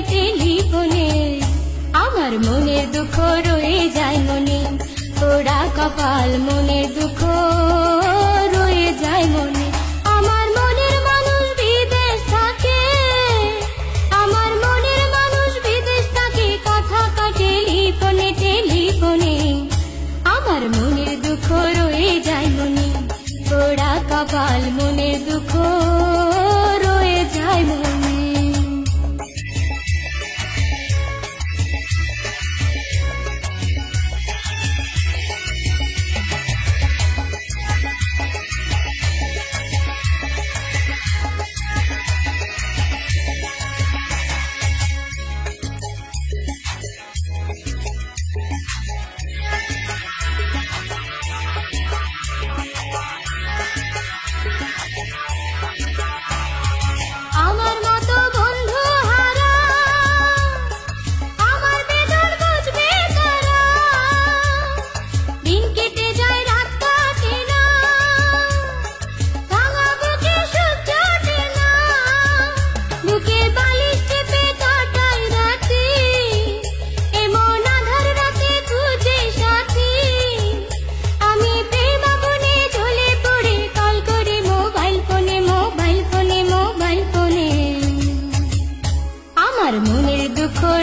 টেলিফোনে আমার মনের দুঃখ রয়ে যায় মনে। ওরা কপাল মনের দুঃখ।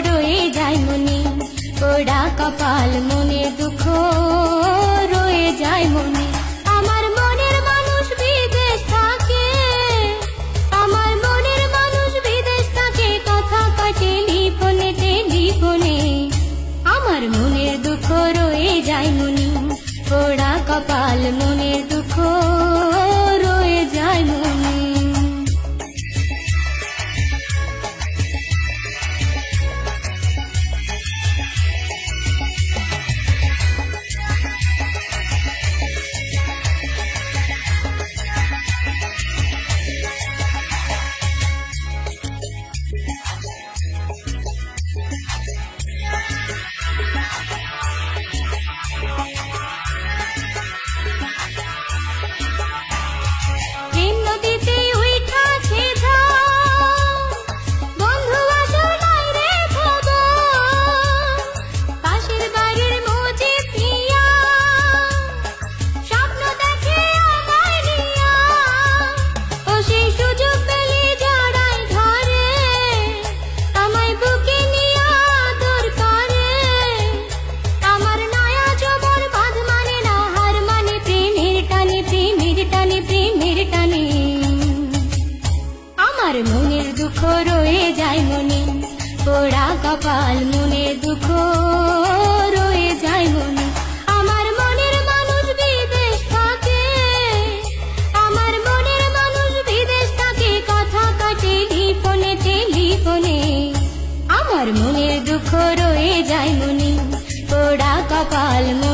রয়ে যায় মনে ওরা কপাল মনের দুঃখ রয়ে যায় মনে। আমার মনের মানুষ বিদেশ থাকে, আমার মনের মানুষ বিদেশ থাকে আমার মনের দুঃখ রয়ে যায় মনে ওরা কপাল মনের আমার মনের দুঃখ রয়ে যায় মনে। পোড়া কপাল মনের দুঃখ রয়ে যায় মনে। আমার মনের মানুষ বিদেশ থাকে। আমার মনের মানুষ বিদেশ থাকে। কথা কাটে টেলিফোনে টেলিফোনে। আমার মনের দুঃখ রয়ে যায় মনে। পোড়া কপাল দুঃখ